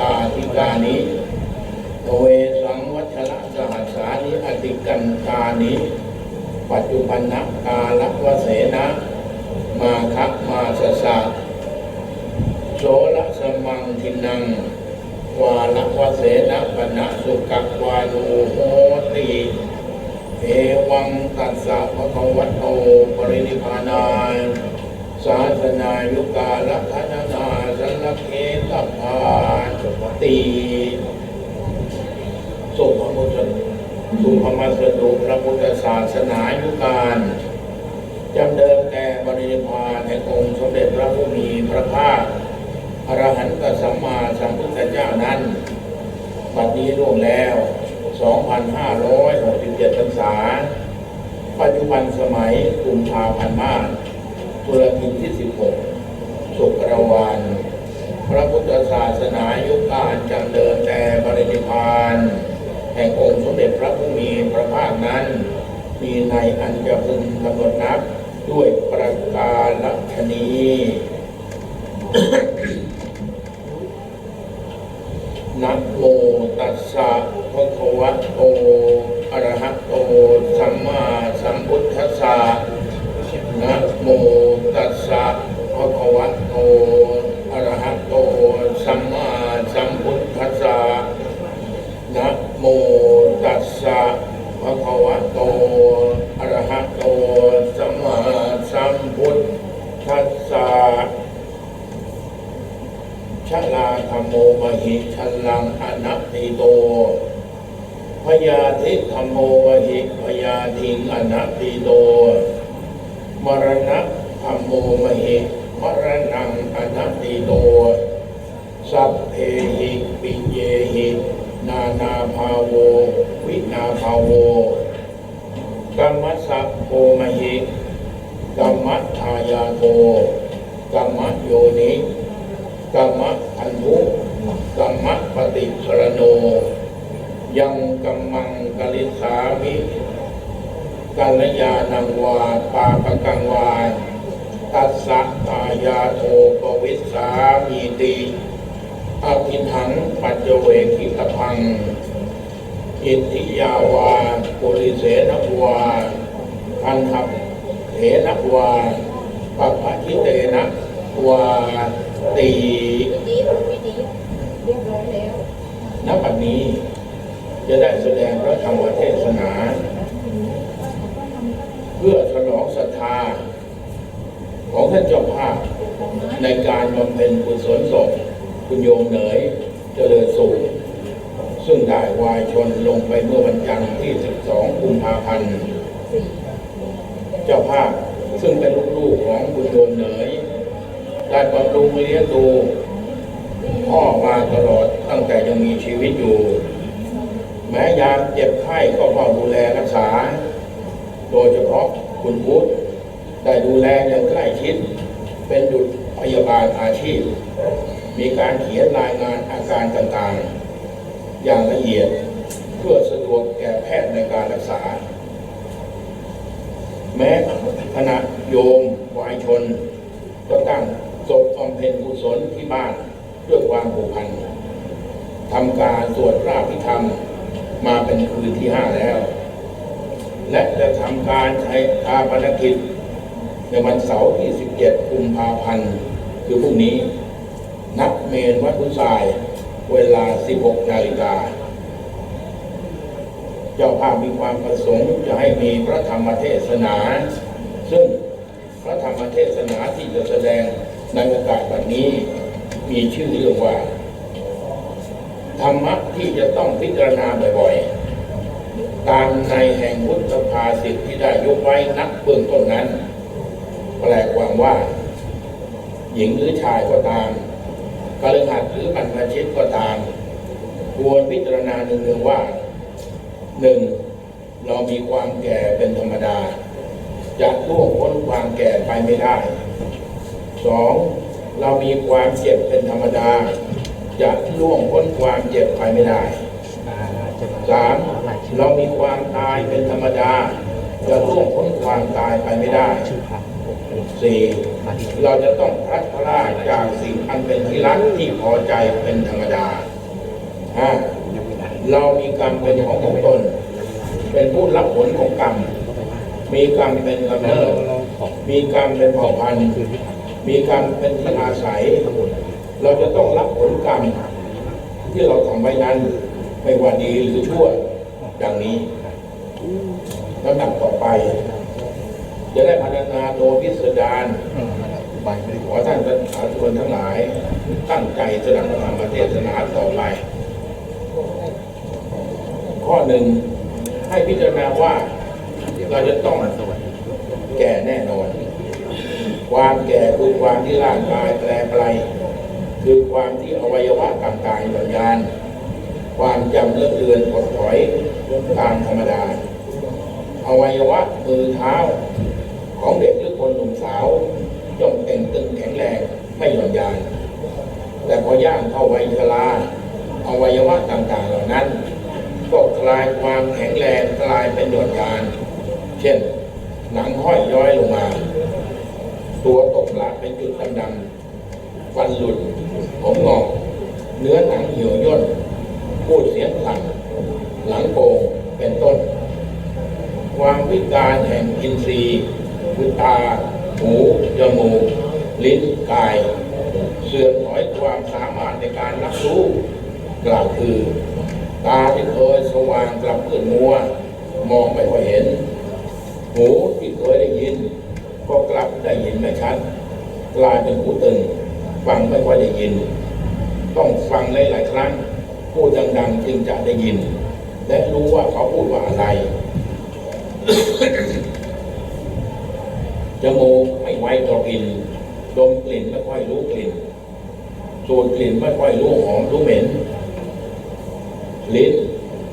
ตาธิกานิโตเวสังวัชระสหัสานิอติกันตานิ ปัจจุบันนกกาลวเสนะ มาคักมาสสะโสละสมังทินัง วาลวเสนะปนะสุกักวานุโหติเอวังตัสสะภะคะวะโตปรินิพพานา ศาสนายุกาลพัฒนาสัลเคตพาสติสุภมุสสุภมัสดุพระพุทธศาสนายุการจำเดิมแต่บริพาแห่งองค์สมเด็จพระผู้มีพระภาคอรหันตสัมมาสัมพุทธเจ้านั้นบัดนี้ล่วงแล้ว 2,567พรรษา ปัจจุบันสมัยกุมภาพันธ์มา ศตุลาทินที่ 16สุกรวานพระพุทธศาสนายุคการจำเดินแต่บริพานแห่งองค์สมเด็จพระผู้มีพระภาคนั้น มีในอันจะพึงกำหนดนับด้วยประการลัชนีนะโมตัสสะภะคะวะโตอะระหะโตสัมมาสัมพุทธัสสะนะ โมตัสสะภะคะวะโตอะระหะโตสัมมาสัมพุทธัสสะนะโมตัสสะภะคะวะโตอะระหะโตสัมมาสัมพุทธัสสะชลาธรรมโมมหิชลังอนัตติโตพยาธิธรรมโมมหิพยาทิงอนัตติโต มรณะธรรมโมมหิมรณังอนัตติโต สัพเพหิปิเยหิ นานาภาโว วินาภาโวกรรมสัพโพมหิกรรมทายาโทกรรมโยนิกรรมอันทุกรรมปฏิสรโน ยังกัมมังกลิสามิ กัลยาณังวาปาปกังวาตัสสะตายาโทปวิสามีติอาพินหังปัจเจเวกิตพัง อิทธิยาวาปุริเสนวาพันหับเถนวาปปะทิเตนะวาตีดีพี่ดีเรียบร้อยแล้วณบัดนี้จะได้แสดงพระธรรมเทศนา เพื่อฉลองศรัทธาของท่านเจ้าภาพในการบำเพ็ญกุศลศพคุณโยมเหนยเจริญสุขซึ่งได้วายชนลงไปเมื่อวันจันทร์ที่ 12 กุมภาพันธ์เจ้าภาพซึ่งเป็นลูกๆของคุณโยมเหนยได้บำรุงเลี้ยงดูพ่อมาตลอดตั้งแต่ยังมีชีวิตอยู่ แม้ยามเจ็บไข้ก็เฝ้าดูแลรักษา โดยเฉพาะคุณพุทธได้ดูแลอย่างใกล้ชิด เป็นดุจพยาบาลอาชีพ มีการเขียนรายงานอาการต่างๆ อย่างละเอียดเพื่อสะดวกแก่แพทย์ในการรักษา แม้คณะโยมวายชน ก็ตั้งศพบำเพ็ญกุศลที่บ้านด้วยความผูกพันทำการสวดพระพิธรรมมาเป็นคืนที่ห้าแล้ว และจะทำการใช้อาปนกิจ ในวันเสาร์ที่ 17 กุมภาพันธ์ คือพรุ่งนี้ นักเมนวัดพุทราย เวลา 16 นาฬิกา เจ้าภาพมีความประสงค์จะให้มีพระธรรมเทศนา ซึ่งพระธรรมเทศนาที่จะแสดงในโอกาสวันนี้ มีชื่อเรื่องว่า ธรรมะที่จะต้องพิจารณาบ่อยๆ ตามในแห่งพุทธภาษิตที่ได้ยกไว้นักเบื้องต้นนั้น แปลความว่า หญิงหรือชายก็ตามกฤหัสหรือบรรพชิตก็ตาม ควรพิจารณาเนืองๆว่าหนึ่งเรามีความแก่เป็นธรรมดาจะล่วงพ้นความแก่ไปไม่ได้สองเรามีความเจ็บเป็นธรรมดาจะล่วงพ้นความเจ็บไปไม่ได้สาม เรามีความตายเป็นธรรมดา จะล่วงพ้นความตายไปไม่ได้สี่เราจะต้องพลัดพรากจากสิ่งอันเป็นที่รักที่พอใจเป็นธรรมดาห้าเรามีกรรมเป็นของของตน เป็นผู้รับผลของกรรม มีกรรมเป็นกำเนิดมีกรรมเป็นเผ่าพันธุ์มีกรรมเป็นที่อาศัย เราจะต้องรับผลกรรมที่เราทำไว้นั้น ไม่ว่าดีหรือชั่ว ดังนี้ลำดับต่อไป จะได้พัฒนาโดยพิสดารขอท่านประชาชนทั้งหลาย ตั้งใจสดับธรรมเทศนาต่อไป ข้อหนึ่งให้พิจารณาว่าเราจะต้องแก่แน่นอน ความแก่คือความที่ร่างกายแปรไปคือความที่อวัยวะต่างๆหย่อนยาน ความจำเลื่อนเลือนถดถอย ตามธรรมดาอวัยวะมือเท้า ของเด็กหรือคนหนุ่มสาวย่อมเต่งตึงแข็งแรงไม่หย่อนยานแต่พอย่างเข้าวัยชราอวัยวะต่างๆเหล่านั้นก็กลายความแข็งแรงกลายเป็นหย่อนยาน เช่น หนังห้อยย้อยลงมา ตัวตกลาเป็นจุดดำๆฟันหลุดผมงอกเนื้อหนังเหี่ยวย่นพูดเสียงสั่น หลังโป่งเป็นต้น ความวิการแห่งอินทรีย์คือตา หูจมูก ลิ้น กาย เสื่อมถอยความสามารถในการรับรู้กล่าวคือ ตาที่เคยสว่างกลับมืดมัว มองไม่ค่อยเห็น หูที่เคยได้ยิน ก็กลับได้ยินไม่ชัดกลายเป็นหูตึงฟังไม่ค่อยได้ยิน ต้องฟังหลายๆครั้งพูดดังๆจึงจะได้ยิน และรู้ว่าเขาพูดว่าอะไร จมูกไม่ไวต่อกลิ่น ดมกลิ่นไม่ค่อยรู้กลิ่นสูดกลิ่นไม่ค่อยรู้หอมรู้เหม็น ลิ้น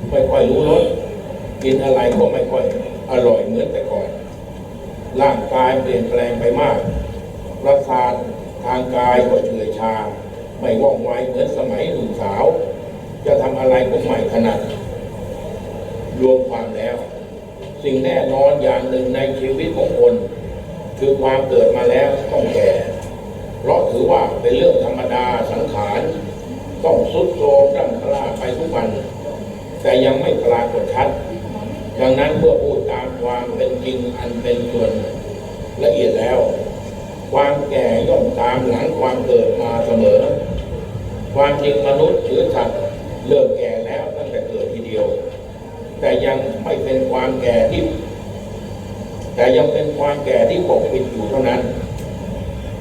ไม่ค่อยรู้รส กินอะไรก็ไม่ค่อยอร่อยเหมือนแต่ก่อน ร่างกายเปลี่ยนแปลงไปมากประสาททางกายก็เฉื่อยชา ไม่ว่องไวเหมือนสมัยหนุ่มสาว จะทำอะไรก็ไม่ถนัด รวมความแล้ว สิ่งแน่นอนอย่างหนึ่งในชีวิตของคน คือความเกิดมาแล้วต้องแก่ เพราะถือว่าเป็นเรื่องธรรมดาสังขาร ต้องสุดโทรมดั้งคลาไปทุกวัน แต่ยังไม่ปรากฏชัด ดังนั้นเมื่อพูดตามความเป็นจริงอันเป็นส่วนละเอียดแล้ว ความแก่ย่อมตามหลังความเกิดมาเสมอ ความจริงมนุษย์หรือสัตว์เลิกแก่ แต่ยังไม่เป็นความแก่ที่ แต่ยังเป็นความแก่ที่ปกปิดอยู่เท่านั้น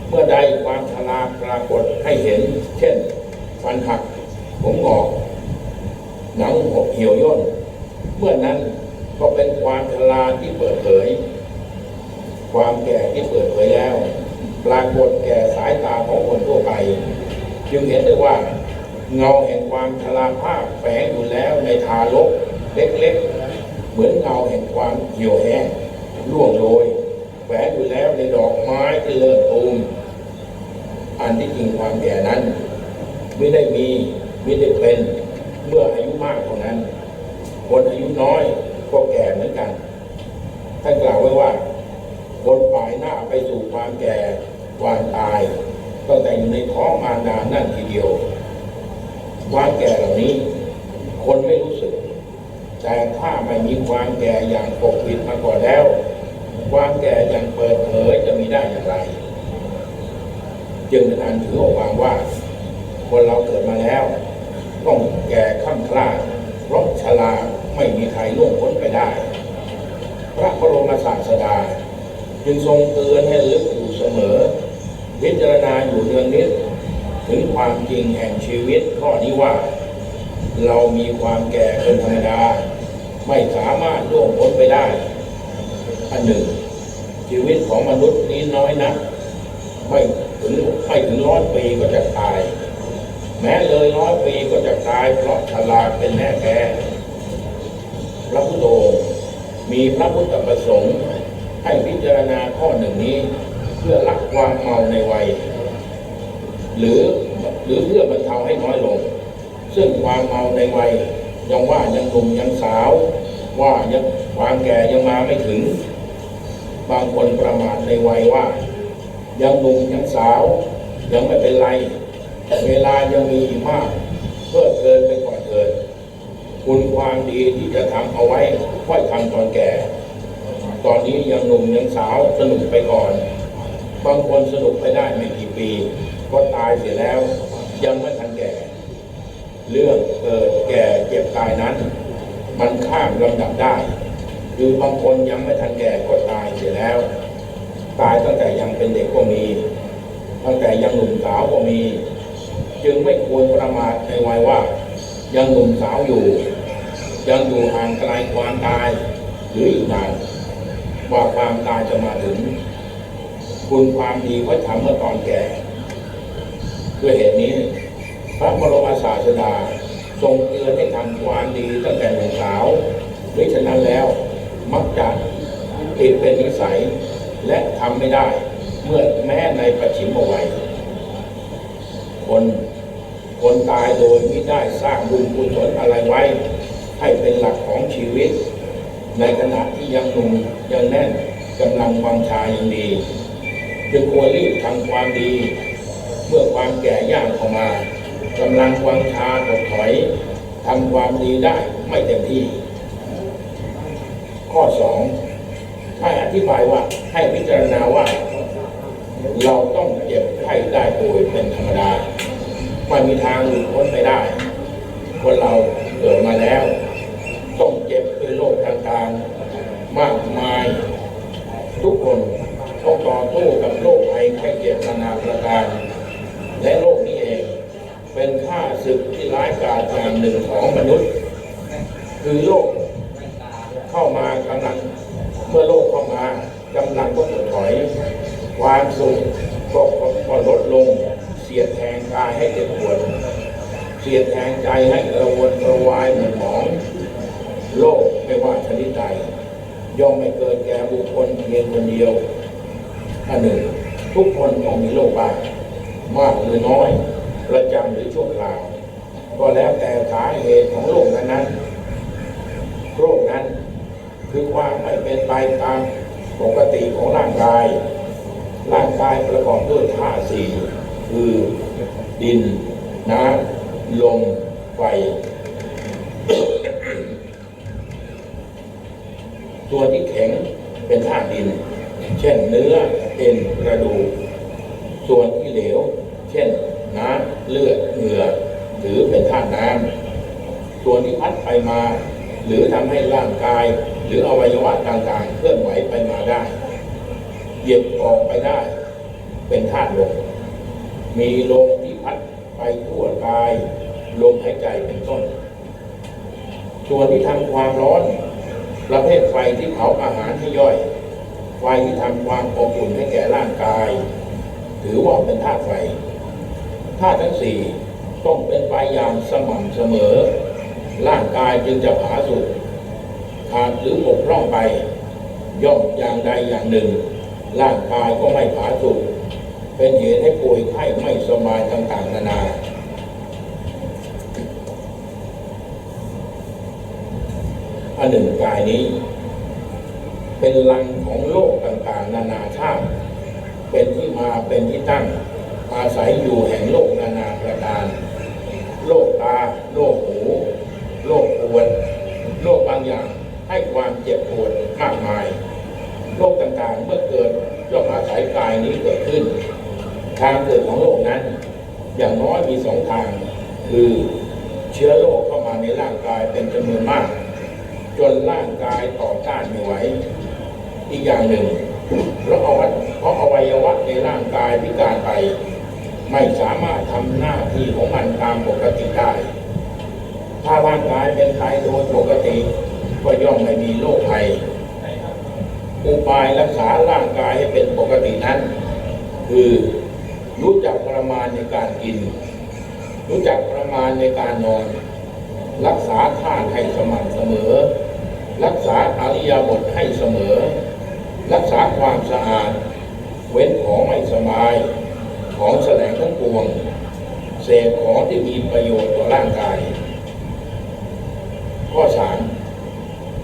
เมื่อใดความชราปรากฏให้เห็น เช่น ฟันหัก ผมหงอกหนังหกเหี่ยวย่น เมื่อนั้นก็เป็นความชราที่เปิดเผย ความแก่ที่เปิดเผยแล้ว ปรากฏแก่สายตาของคนทั่วไป จึงเห็นได้ว่าเงาแห่งความชราภาพแฝงอยู่แล้วในทารก เล็กๆ เหมือนเงาแห่งความเหี่ยวแห้งร่วงโรยแฝงอยู่แล้วในดอกไม้เริ่มตูมอันที่จริงความแก่นั้น ไม่ได้มีไม่ได้เป็นเมื่ออายุมากเท่านั้น คนอายุน้อยก็แก่เหมือนกัน ท่านกล่าวไว้ว่า คนปลายหน้าไปสู่ความแก่ความตายตั้งแต่อยู่ในท้องมารดานั่นทีเดียว ความแก่เหล่านี้ คนไม่รู้สึก แต่ถ้าไม่มีความแก่อย่างปกปิดมาก่อนแล้ว ความแก่อย่างเปิดเผยจะมีได้อย่างไร จึงเป็นอันถือเอาความว่า คนเราเกิดมาแล้ว ต้องแก่ข้ามคลาดเพราะชราไม่มีใครล่วงพ้นไปได้ พระบรมศาสดา จึงทรงเตือนให้ลึกอยู่เสมอ พิจารณาอยู่เนืองนิดถึงความจริงแห่งชีวิตข้อนี้ว่า เรามีความแก่เป็นธรรมดา ไม่สามารถล่วงพ้นไปได้อันหนึ่ง ชีวิตของมนุษย์นี้น้อยนะไม่ถึงไม่ถึงร้อยปีก็จะตาย แม้เลยร้อยปีก็จะตาย เพราะฉลาเป็นแน่แท้พระพุทธองค์มีพระพุทธประสงค์ ให้พิจารณาข้อหนึ่งนี้ เพื่อละความเมาในวัย หรือหรือเพื่อบรรเทาให้น้อยลง ซึ่งความเมาในวัย ยังว่ายังหนุ่มยังสาว ว่ายังความแก่ยังมาไม่ถึง บางคนประมาทในวัยว่า ยังหนุ่มยังสาว ยังไม่เป็นไร เวลายังมีมากเพื่อเกินไปก่อนเกิดคุณความดีที่จะทำเอาไว้ค่อยทำตอนแก่ ตอนนี้ยังหนุ่มยังสาวสนุกไปก่อน บางคนสนุกไปได้ไม่กี่ปี ก็ตายเสียแล้ว ยังไม่ทันแก่ เรื่องเกิดแก่ จ็บตายนั้น มันข้ามลำดับได้ คือบางคนยังไม่ทันแก่ก็ตายเสียแล้ว ตายตั้งแต่ยังเป็นเด็กก็มี ตั้งแต่ยังหนุ่มสาวก็มี จึงไม่ควรประมาทในวัยว่า ยังหนุ่มสาวอยู่ ยังอยู่ห่างไกลความตาย หรืออีกนานว่าความตายจะมาถึง คุณความดีไว้ทำเมื่อตอนแก่ด้วยเหตุนี้พระบรมศาสดา ทรงเตือนให้ทำความดีตั้งแต่หนุ่มสาวหรือฉะนั้นแล้วมักจะติดเป็นนิสัยและทำไม่ได้เมื่อแม้ในปัจฉิมวัยคนคนตายโดยไม่ได้สร้างบุญกุศลอะไรไว้ ให้เป็นหลักของชีวิต ในขณะที่ยังหนุ่มยังแน่นกำลังวังชายังดี จึงควรรีบทำความดี เมื่อความแก่ย่างเข้ามา กำลังวังชาถดถอยทำความดีได้ไม่เต็มที่ ข้อสองให้อธิบายว่าให้พิจารณาว่า เราต้องเจ็บไข้ได้ป่วยเป็นธรรมดาไม่มีทางหลุดพ้นไปได้ คนเราเกิดมาแล้ว ต้องเจ็บด้วยโรคต่างๆ มากมาย ทุกคนต้องต่อสู้กับโรคภัยไข้เจ็บนานาประการ และโรค เป็นค่าศึกที่ร้ายกาจอย่างหนึ่งของมนุษย์ คือโรคเข้ามากำลังเมื่อโรคเข้ามากำลังก็ถดถอยความสุขก็ก็ลดลง เสียดแทงกายให้เจ็บปวดเสียดแทงใจให้กระวนกระวายหม่นหมองโลกไม่ว่าชนิดใดย่อมไม่เกิดแก่บุคคลเพียงคนเดียวอันหนึ่ง ทุกคนต้องมีโรคบ้างมากหรือน้อย ประจำหรือชั่วคราว ก็แล้วแต่สาเหตุของโรคนั้น โรคนั้นคือความไม่เป็นไปตามปกติของร่างกาย ร่างกายประกอบด้วยธาตุสี่คือดิน น้ำ ลม ไฟ ตัวที่แข็งเป็นธาตุดิน เช่นเนื้อเอ็นกระดูก ส่วนที่เหลว เช่น เลือดเหงื่อถือเป็นธาตุน้ำส่วนที่พัดไปมา หรือทำให้ร่างกาย หรืออวัยวะต่างๆ เคลื่อนไหวไปมาได้เหยียบออกไปได้ เป็นธาตุลมมีลมที่พัดไปทั่วกายลมหายใจเป็นต้นส่วนที่ทำความร้อน ประเภทไฟที่เผาอาหารให้ย่อย ไฟที่ทำความอบอุ่นให้แก่ร่างกาย ถือว่าเป็นธาตุไฟาตุทั้งสี่ต้องเป็นไปอย่างสม่ำเสมอ ร่างกายจึงจะผาสุกขาดหรือบกพร่องไป ย่อมอย่างใดอย่างหนึ่ง ร่างกายก็ไม่ผาสุกเป็นเหตุให้ป่วยไข้ไม่สบายต่างๆ นานา อันหนึ่งกายนี้ เป็นลังของโลกต่างๆ นานาชาติเป็นที่มาเป็นที่ตั้ง อาศัยอยู่แห่งโลกนานาประการ โลกตา โลกหู โลกปวด โลกบางอย่างให้ความเจ็บปวดมากมายโรคต่างๆเมื่อเกิดย่อมอาศัยกายนี้เกิดขึ้น ทางเกิดของโรคนั้น อย่างน้อยมีสองทาง คือเชื้อโรคเข้ามาในร่างกายเป็นจำนวนมาก จนร่างกายต่อต้านไม่ไหว อีกอย่างหนึ่งเพราะอวัยเพราะอวัยวะในร่างกายพิการไป ไม่สามารถทำหน้าที่ของมันตามปกติได้ ถ้าร่างกายเป็นไข้โดยปกติก็ย่อมไม่มีโรคภัยอุบายรักษาร่างกายให้เป็นปกตินั้น คือรู้จักประมาณในการกิน รู้จักประมาณในการนอน รักษาท่าให้สม่ำเสมอ รักษาอริยบทให้เสมอ รักษาความสะอาด เว้นของไม่สบาย ของแสลงทั้งปวง เสพของที่มีประโยชน์ต่อร่างกาย ข้อสาม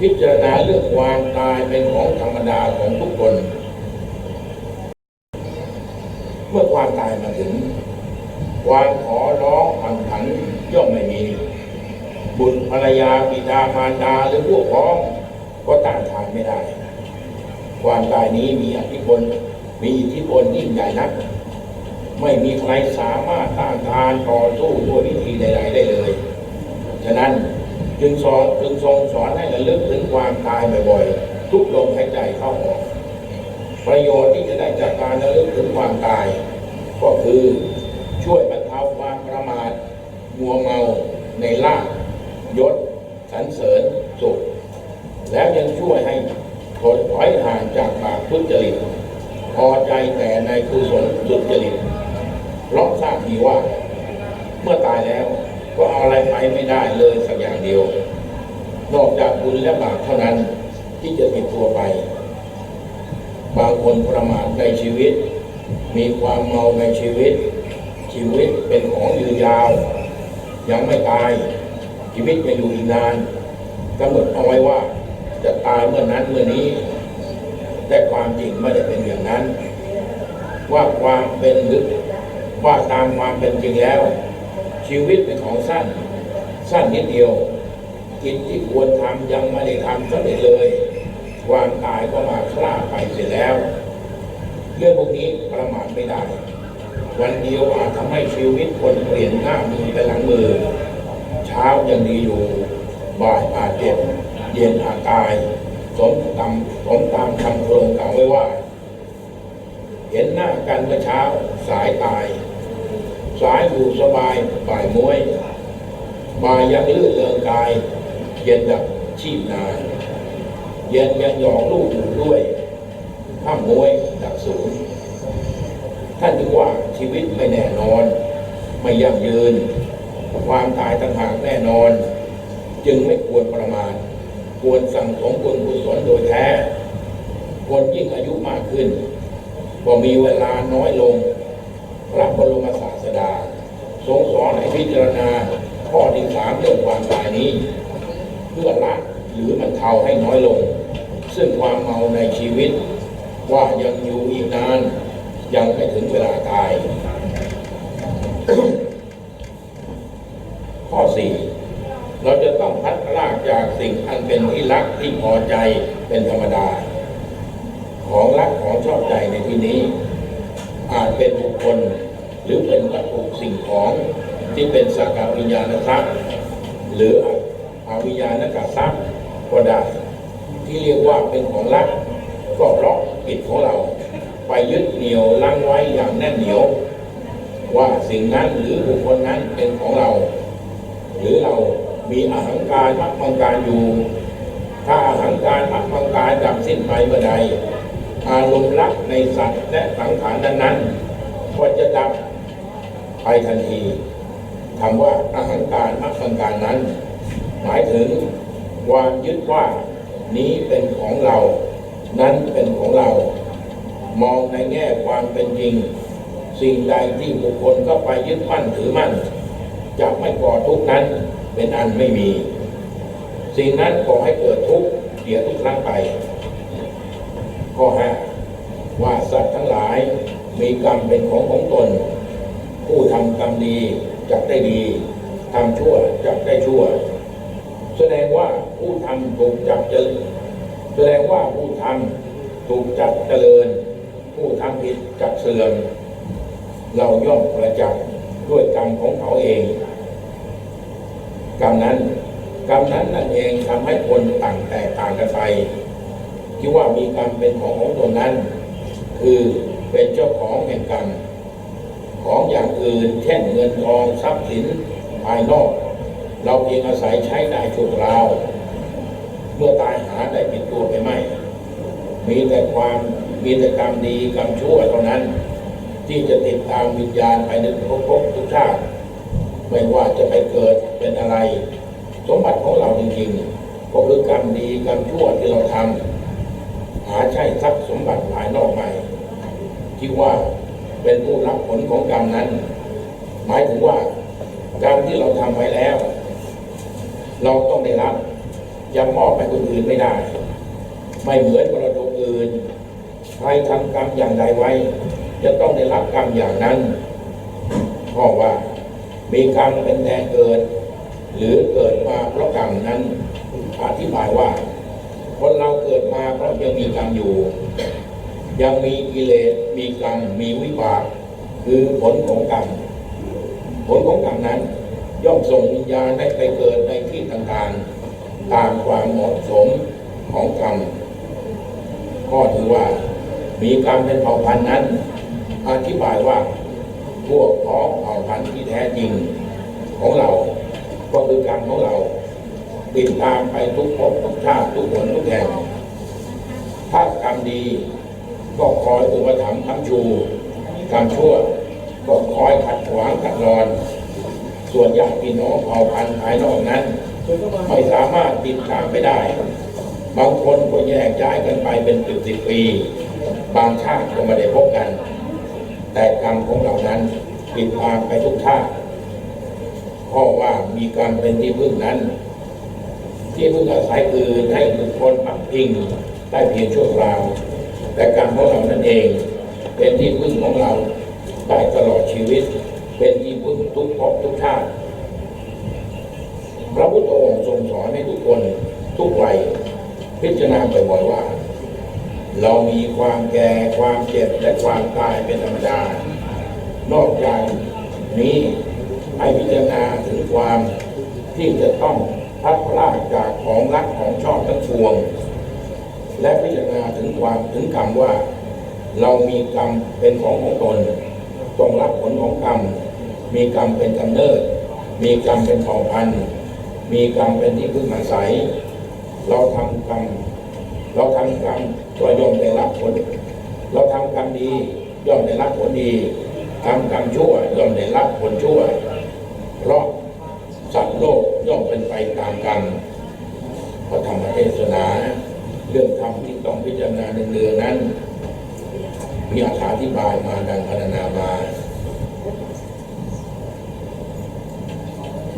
พิจารณาเรื่องความตายเป็นของธรรมดาของทุกคน เมื่อความตายมาถึง ความขอร้องผันผันย่อมไม่มี บุตรภรรยาบิดามารดาหรือพวกพ้องก็ต้านทานไม่ได้ ความตายนี้มีอิทธิพลมีอิทธิพลยิ่งใหญ่นัก ไม่มีใครสามารถต้านทานต่อสู้ด้วยวิธีใดๆได้เลย ฉะนั้นจึงสอนจึงทรงสอนให้ระลึกถึงความตายบ่อยๆ ทุกลมหายใจเข้าออก ประโยชน์ที่จะได้จากการระลึกถึงความตาย ก็คือช่วยบรรเทาความประมาทมัวเมาในลาภยศสรรเสริญสุข แล้วยังช่วยให้ถดถอยห่างจากบาปทุจริตพอใจแต่ในกุศลสุจริต เพราทราบดีว่า เมื่อตายแล้ว ก็เอาอะไรไปไม่ได้เลยสักอย่างเดียว นอกจากบุญและบาปเท่านั้นที่จะติดตัวไป บางคนประมาทในชีวิต มีความเมาในชีวิต ชีวิตเป็นของยืนยาว ยังไม่ตาย ชีวิตจะอยู่อีกนานกำหนดเอาไว้ว่าจะตายเมื่อนั้นเมื่อนี้ แต่ความจริงไม่ได้เป็นอย่างนั้น ว่าความเป็นหรือ ว่าตามความเป็นจริงแล้ว ชีวิตเป็นของสั้น สั้นนิดเดียวกิจที่ควรทำยังไม่ได้ทำสำเร็จเลยความตายก็มาคล่าไปเสร็จแล้ว เรื่องพวกนี้ประมาทไม่ได้ วันเดียวอาจทำให้ชีวิตคนเปลี่ยนหน้ามือเป็นหลังมือ เช้ายังดีอยู่ บ่ายอาจเจ็บเย็นอาจตายสมตามสมตามคำโครงกล่าวไว้ว่า เห็นหน้ากันเมื่อเช้าสายตาย สายอยู่สบายบ่ายมวยบ่ายยังลื่นเริงกาย เย็นดับชีพนาน เย็นยังหยอกลูกอยู่ด้วยข้ามมวยดับศูนย์ท่านถึงว่าชีวิตไม่แน่นอน ไม่ยั่งยืน ความตายต่างหากแน่นอน จึงไม่ควรประมาทควรสั่งสมบุญกุศลโดยแท้ควรยิ่งอายุมากขึ้น ก็มีเวลาน้อยลงพระบรมศา ดาทรงสอนให้พิจารณาข้อที่สามเรื่องความตายนี้ เพื่อละหรือมันเทาให้น้อยลง ซึ่งความเมาในชีวิต ว่ายังอยู่อีกนานยังไม่ถึงเวลาตาย ข้อสี่เราจะต้องพัดลากจากสิ่งอันเป็นที่รักที่พอใจเป็นธรรมดา ของรักของชอบใจในที่นี้ อาจเป็นบุคคล รือเป็นวัตถุสิ่งของที่เป็นสักาวิญญาณทรัพย์หรืออาวิญญาณกทรัพย์ก็ได้ที่เรียกว่าเป็นของรักก็เพราะจิตของเรา ไปยึดเหนี่ยวลังไว้อย่างแน่นเหนียว ว่าสิ่งนั้นหรือบุคคลนั้นเป็นของเรา หรือเรามีอาหังการมักมังการอยู่ ถ้าอาหังการมักมังการดับสิ้นไปเมื่อใดอารมณ์รักในสัตว์และสังขารนั้นๆก็จะดับ ไปทันทีคำว่าอาหังการมักมังการนั้น หมายถึงความยึดว่านี้เป็นของเรา นั้นเป็นของเรา มองในแง่ความเป็นจริง สิ่งใดที่บุคคลก็ไปยึดมั่นถือมั่นจะไม่ก่อทุกข์นั้นเป็นอันไม่มี สิ่งนั้นก่อให้เกิดทุกข์เสียทุกครั้งไปข้อห้าว่าสัตว์ทั้งหลายมีกรรมเป็นของของตน ผู้ทำกรรมดีจักได้ดีทำชั่วจักได้ชั่ว แสดงว่าผู้ทำถูกจักเจริญแสดงว่าผู้ทำถูกจักเจริญ ผู้ทำผิดจักเสื่อมเราย่อมประจักษ์ด้วยกรรมของเขาเองกรรมนั้นกรรมนั้นนั่นเองทำให้คนต่างแตกต่างกันไปที่ว่ามีกรรมเป็นของของตนนั้น คือเป็นเจ้าของแห่งกรรม ของอย่างอื่น เช่นเงินทองทรัพย์สินภายนอก เราเพียงอาศัยใช้ได้ชั่วคราว เมื่อตายหาได้ปิดตัวไปไม่ มีแต่ความมีแต่กรรมดีกรรมชั่วเท่านั้น ที่จะติดตามวิญญาณไปในทุกภพทุกชาติไม่ว่าจะไปเกิดเป็นอะไร สมบัติของเราจริงๆก็คือกรรมดีกรรมชั่วที่เราทำหาใช่ทรัพย์สมบัติภายนอกไม่ที่ว่า เป็นผู้รับผลของกรรมนั้น หมายถึงว่ากรรมที่เราทำไว้แล้ว เราต้องได้รับจะมอบไปคนอื่นไม่ได้ ไม่เหมือนมรดกอื่นใครทำกรรมอย่างใดไว้ จะต้องได้รับกรรมอย่างนั้นเพราะว่ามีกรรมเป็นแดนเกิด หรือเกิดมาเพราะกรรมนั้นอธิบายว่า คนเราเกิดมาเพราะยังมีกรรมอยู่ ยังมีกิเลสมีกรรมมีวิบาก คือผลของกรรมผลของกรรมนั้น ย่อมส่งวิญญาณให้ไปเกิดในที่ต่างๆ ตามความเหมาะสมของกรรมก็ถือว่ามีกรรมเป็นเผ่าพันธุ์นั้น อธิบายว่าพวกพ้องเผ่าพันธุ์ที่แท้จริงของเรา ก็คือกรรมของเรา ติดตามไปทุกภพทุกชาติทุกคนทุกแห่งถ้ากรรมดี ก็คอยอุปถัมภ์ค้ำชูกรรชั่ว ก็คอยขัดขวางขัดรอน ส่วนญาติพี่น้องเผ่าพันธุ์ภายนอกนั้น ไม่สามารถติดตามไปได้ บางคนก็แยกย้ายกันไปเป็นสิบสิบปี บางชาติก็ไม่ได้พบกัน แต่กรรมของเรานั้นติดตามไปทุกชาติเพราะว่ามีกรรมเป็นที่พึ่งนั้น ที่พึ่งอาศัยอื่นให้บุคคลปักพิงได้เพียงชั่วคราว แต่กรรมของเรานั่นเอง เป็นที่พึ่งของเราได้ตลอดชีวิต เป็นที่พึ่งทุกภพทุกชาติพระพุทธองค์ทรงสอนให้ทุกคนทุกวัยพิจารณาบ่อยๆว่า เรามีความแก่ความเจ็บและความตายเป็นธรรมดา นอกจากนี้ให้พิจารณาถึงความที่จะต้องพัดพลากจากของรักของชอบทั้งปวง และพิจารณาถึงความถึงกรรมว่า เรามีกรรมเป็นของของตนต้องรับผลของกรรม มีกรรมเป็นกำเนิด มีกรรมเป็นเผ่าพันธุ์ มีกรรมเป็นที่พึ่งอาศัย เราทำกรรม เราทำกรรมก็ย่อมได้รับผล เราทำกรรมดีย่อมได้รับผลดีทำกรรมชั่วย่อมได้รับผลชั่ว เพราะสัตว์โลกย่อมเป็นไปตามกรรมพระธรรมเทศนา เรื่องธรรมที่ต้องพิจารณาเนืองๆนั้น มีอธิบายมาดังพรรณนามา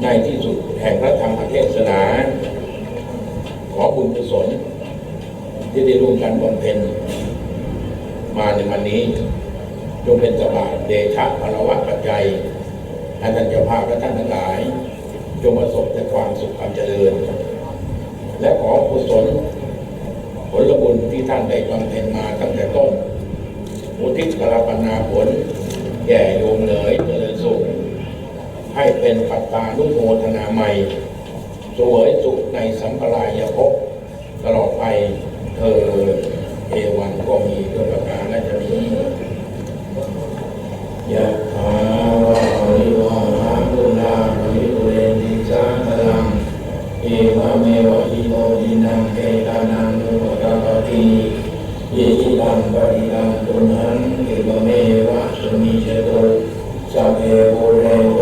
ในที่สุดแห่งพระธรรมเทศนา ขอบุญกุศลที่ได้ร่วมกันบำเพ็ญมาในวันนี้ จงเป็นสบายเดชะพลวะปัจจัยท่านเจ้าภาพและท่านทั้งหลาย จงประสบแต่ความสุขความเจริญ และขอกุศล ที่ท่านได้บำเพ็ญมาตั้งแต่ต้น อุทิศกรปนาผล แก่โยมเหนยเจริญสุข ให้เป็นปัตตานุโมทนาใหม่สวยสุขในสัมปรายภพตลอดไปเธอเอวันก็มีด้วยประการและจะนี้ยะถาวะริวาหาปุราริเวนิสาคลังเอวเมวะอิโนดินังเอตานัง นุปกปติยิจิตังปฏิตังตุมหังเอวเมวะสมิจโตสัพเพโอเรโต